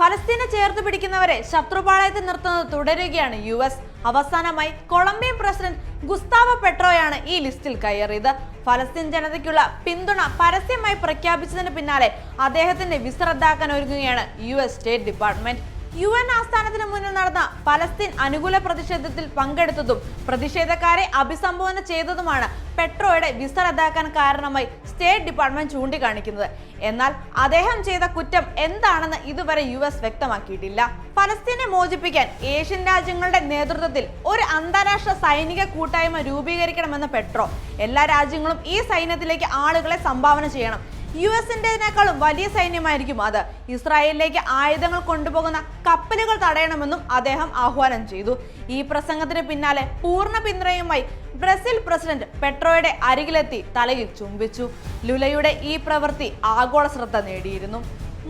ഫലസ്തീനെ ചേർത്ത് പിടിക്കുന്നവരെ ശത്രുപാളയത്തിൽ നിർത്തുന്നത് തുടരുകയാണ് യു എസ്. അവസാനമായി കൊളംബിയൻ പ്രസിഡന്റ് ഗുസ്താവോ പെട്രോയാണ് ഈ ലിസ്റ്റിൽ കയറിയത്. ഫലസ്തീൻ ജനതയ്ക്കുള്ള പിന്തുണ പരസ്യമായി പ്രഖ്യാപിച്ചതിന് പിന്നാലെ അദ്ദേഹത്തിന്റെ വിസ റദ്ദാക്കാൻ ഒരുങ്ങുകയാണ് U S state department. U N ആസ്ഥാനത്തിന് മുന്നിൽ നടന്ന പലസ്തീൻ അനുകൂല പ്രതിഷേധത്തിൽ പങ്കെടുത്തതും പ്രതിഷേധക്കാരെ അഭിസംബോധന ചെയ്തതുമാണ് പെട്രോയുടെ വിസ റദ്ദാക്കാൻ കാരണമായി സ്റ്റേറ്റ് ഡിപ്പാർട്ട്മെന്റ് ചൂണ്ടിക്കാണിക്കുന്നത്. എന്നാൽ അദ്ദേഹം ചെയ്ത കുറ്റം എന്താണെന്ന് ഇതുവരെ യു എസ് വ്യക്തമാക്കിയിട്ടില്ല. പലസ്തീനെ മോചിപ്പിക്കാൻ ഏഷ്യൻ രാജ്യങ്ങളുടെ നേതൃത്വത്തിൽ ഒരു അന്താരാഷ്ട്ര സൈനിക കൂട്ടായ്മ രൂപീകരിക്കണമെന്ന് പെട്രോ. എല്ലാ രാജ്യങ്ങളും ഈ സൈന്യത്തിലേക്ക് ആളുകളെ സംഭാവന ചെയ്യണം. യു എസിന്റെതിനേക്കാളും വലിയ സൈന്യമായിരിക്കും അത്. ഇസ്രായേലിലേക്ക് ആയുധങ്ങൾ കൊണ്ടുപോകുന്ന കപ്പലുകൾ തടയണമെന്നും അദ്ദേഹം ആഹ്വാനം ചെയ്തു. ഈ പ്രസംഗത്തിന് പിന്നാലെ പൂർണ പിന്തുണയുമായി ബ്രസീൽ പ്രസിഡന്റ് പെട്രോയുടെ അരികിലെത്തി തലയിൽ ചുംബിച്ചു. ലുലയുടെ ഈ പ്രവൃത്തി ആഗോള ശ്രദ്ധ നേടിയിരുന്നു.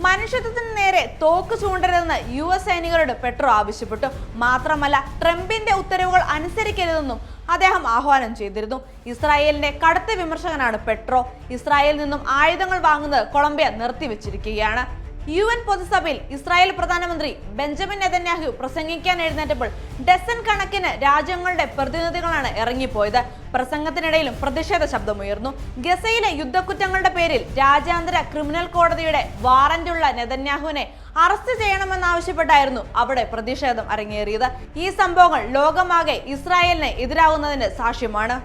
മനുഷ്യത്വത്തിന് നേരെ തോക്ക് ചൂണ്ടരുതെന്ന് യു എസ് സൈനികരോട് പെട്രോ ആവശ്യപ്പെട്ടു. മാത്രമല്ല ട്രംപിന്റെ ഉത്തരവുകൾ അനുസരിക്കരുതെന്നും അദ്ദേഹം ആഹ്വാനം ചെയ്തിരുന്നു. ഇസ്രായേലിന്റെ കടുത്ത വിമർശകനാണ് പെട്രോ. ഇസ്രായേലിൽ നിന്നും ആയുധങ്ങൾ വാങ്ങുന്നത് കൊളംബിയ നിർത്തിവെച്ചിരിക്കുകയാണ്. യു എൻ പൊതുസഭയിൽ ഇസ്രായേൽ പ്രധാനമന്ത്രി ബെഞ്ചമിൻ നെതന്യാഹു പ്രസംഗിക്കാൻ എഴുന്നേറ്റപ്പോൾ ഡസൻ കണക്കിന് രാജ്യങ്ങളുടെ പ്രതിനിധികളാണ് ഇറങ്ങിപ്പോയത്. പ്രസംഗത്തിനിടയിലും പ്രതിഷേധ ശബ്ദമുയർന്നു. ഗസയിലെ യുദ്ധക്കുറ്റങ്ങളുടെ പേരിൽ രാജ്യാന്തര ക്രിമിനൽ കോടതിയുടെ വാറന്റുള്ള നെതന്യാഹുവിനെ അറസ്റ്റ് ചെയ്യണമെന്നാവശ്യപ്പെട്ടായിരുന്നു അവിടെ പ്രതിഷേധം അരങ്ങേറിയത്. ഈ സംഭവങ്ങൾ ലോകമാകെ ഇസ്രായേലിന് എതിരാകുന്നതിന് സാക്ഷ്യമാണ്.